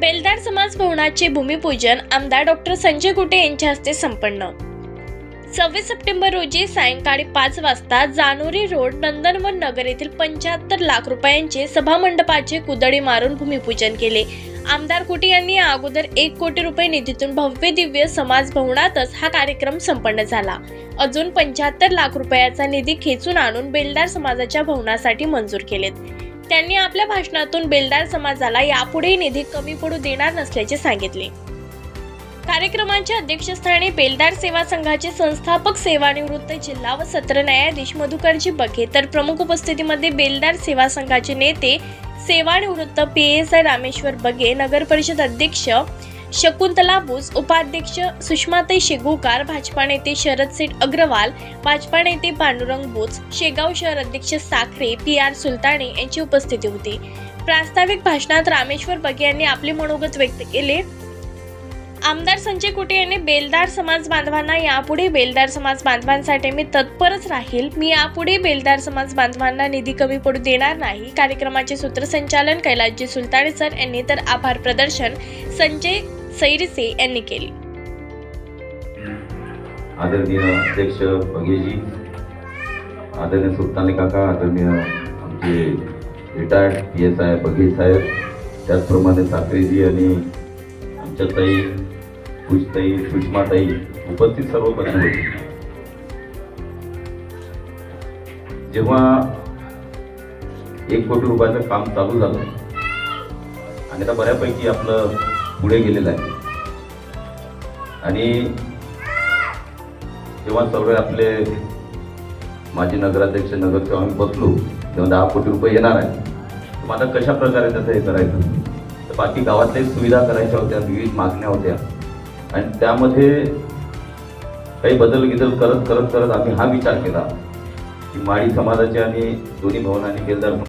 बेलदार समाज भवनाचे भूमिपूजन आमदार डॉक्टर संजय गुटे यांच्या हस्ते संपन्न. सव्वीस सप्टेंबर रोजी सायंकाळी पाच वाजता जानोरी रोड नंदनवन नगर येथील पंच्याहत्तर लाख रुपयांचे सभामंडपाचे कुदळी मारून भूमिपूजन केले. आमदार कुटे यांनी अगोदर एक कोटी रुपये निधीतून भव्य दिव्य समाज भवनातच हा कार्यक्रम संपन्न झाला. अजून पंच्याहत्तर लाख रुपयाचा निधी खेचून आणून बेलदार समाजाच्या भवनासाठी मंजूर केलेत. त्यांनी आपल्या भाषणातून बेलदार समाजाला यापुढे निधी कमी पडू देणार नसल्याचे सांगितले. कार्यक्रमाच्या अध्यक्षस्थानी बेलदार सेवा संघाचे संस्थापक सेवानिवृत्त जिल्हा व सत्र न्यायाधीश मधुकरजी बघे तर प्रमुख उपस्थितीमध्ये बेलदार सेवा संघाचे नेते सेवानिवृत्त पी एस आय रामेश्वर बगे नगर परिषद अध्यक्ष शकुंतला बुस उपाध्यक्ष सुषमाताई शेगुकार भाजपा नेते शरद सेठ अग्रवाल भाजपा नेते पांडुरंग बोच शेगाव शहर अध्यक्ष साखरे पी आर सुलताने यांची उपस्थिती होती. प्रास्ताविक भाषणात रामेश्वर बगे यांनी आपले मनोगत व्यक्त केले. आमदार संजय कुटे यांनी बेलदार समाज बांधवांना यापुढे बेलदार समाज बांधवांसाठी मी तत्परच राहील. मी यापुढे बेलदार समाज बांधवांना निधी कमी पडू देणार नाही. कार्यक्रमाचे सूत्रसंचालन कैलासजी सुलताने सर यांनी. तर आभार प्रदर्शन संजय सैरिसे यांनी केली. आदरणीय अध्यक्ष बघेजी आदरणीय सुलताने काका आदरणीय आमचे retired P S I Baghe साहेब त्याचप्रमाणे साखरेजी आणि आमच्या ताई खुशताई सुषमाताई उपस्थित सर्व बंधू होते. जेव्हा एक कोटी रुपयाचं काम चालू झालं आणि आता बऱ्यापैकी आपलं पुढे गेलेलं आहे. आणि जेव्हा सर्व आपले माजी नगराध्यक्ष नगरसेवक आम्ही बसलो तेव्हा दहा कोटी रुपये येणार आहे तर आता कशा प्रकारे त्याचं हे करायचं? तर बाकी गावातल्या सुविधा करायच्या होत्या विविध मागण्या होत्या. आणि त्यामध्ये काही बदल गिदल करत करत करत आम्ही हा विचार केला की माळी समाजाचे आणि दोन्ही भवनाने केलदार